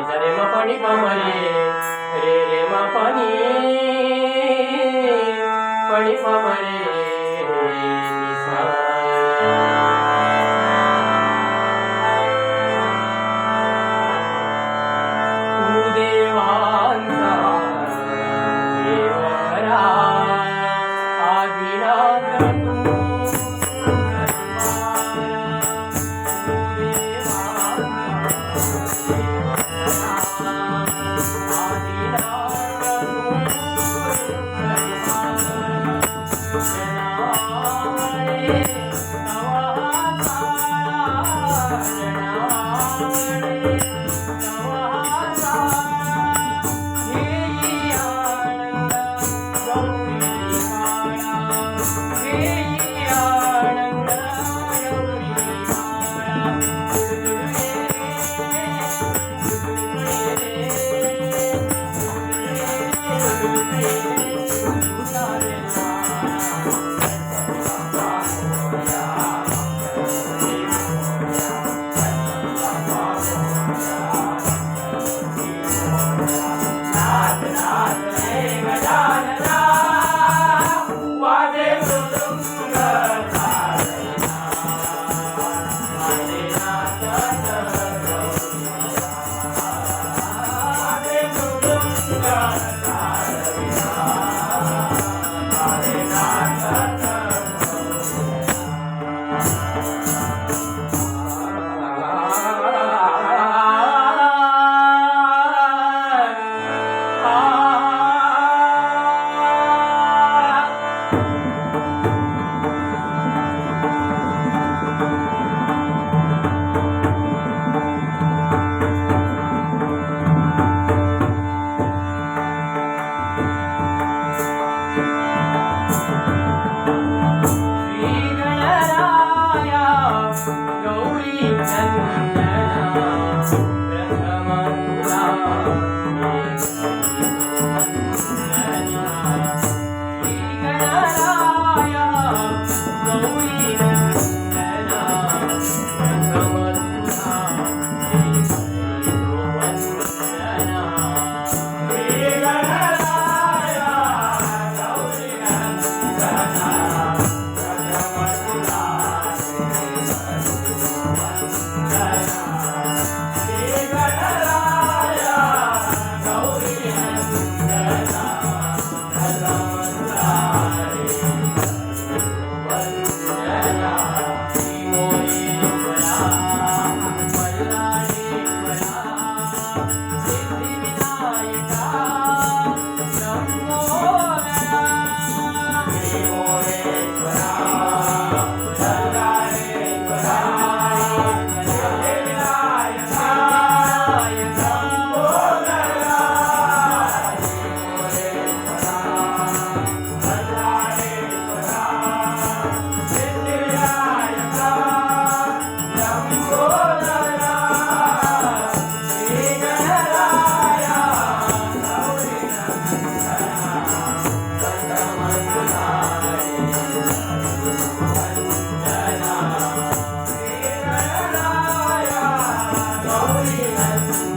ని సరే మ పని పమరే రే రే మ పని పని పమరే ని సా morning, but I Yeah.